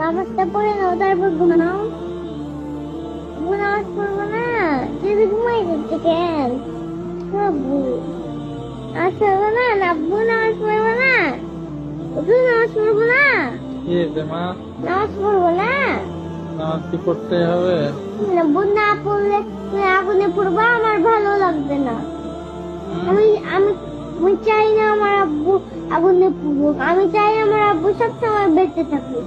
নামাজটা পড়ে নাও তারপর ঘুমাও। নামাজ পড়ব না যদি ঘুমাই যাচ্ছে কেন? আব্বু পড়ব না আব্বু নামাজ পড়ব না? তুই নামাজ পড়ব না? কি হয়েছে মা? নামাজ পড়ব না? নামাজ কি পড়তে হবে? আব্বু না পড়লে আগুনে পড়ব আমার ভালো লাগবে না। আমি আমি আমি চাই না আমার আব্বু আগুনে পড়ুক। আমি চাই আমার আব্বু সবসময় বেঁচে থাকুক।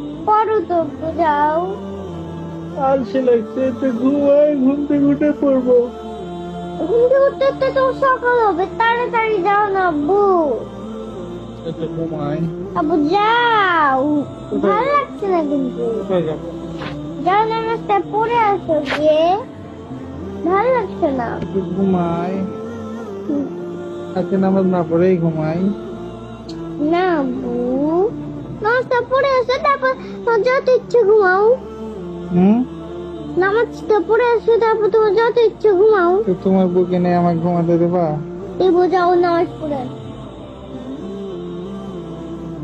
পড়ো তো যাও আলসে লাগছে একটু ঘুমাই ঘুম থেকে উঠে পড়ব। ঘুম থেকে উঠতে উঠতে তো সকাল হবে তাড়াতাড়ি যাও না আব্বু। আব্বু যাও। ভালো লাগছে না কিন্তু। যাও পড়ে আসো গিয়ে। ভালো লাগছে না। ঘুমাই। আজকে নামাজ না পড়েই ঘুমাই। না আব্বু। নামাজটা পড়ে তারপর যত ইচ্ছে ঘুমাও। হুম? নামাজটা পড়ে আসো তারপর তোমার যত ইচ্ছে ঘুমাও। তো তোমার বুকে নেই আমাকে ঘুমাতে দেবা? এবার যাও নামাজ পড়ে।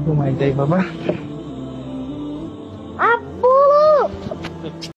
ঘুমাই যাই বাবা।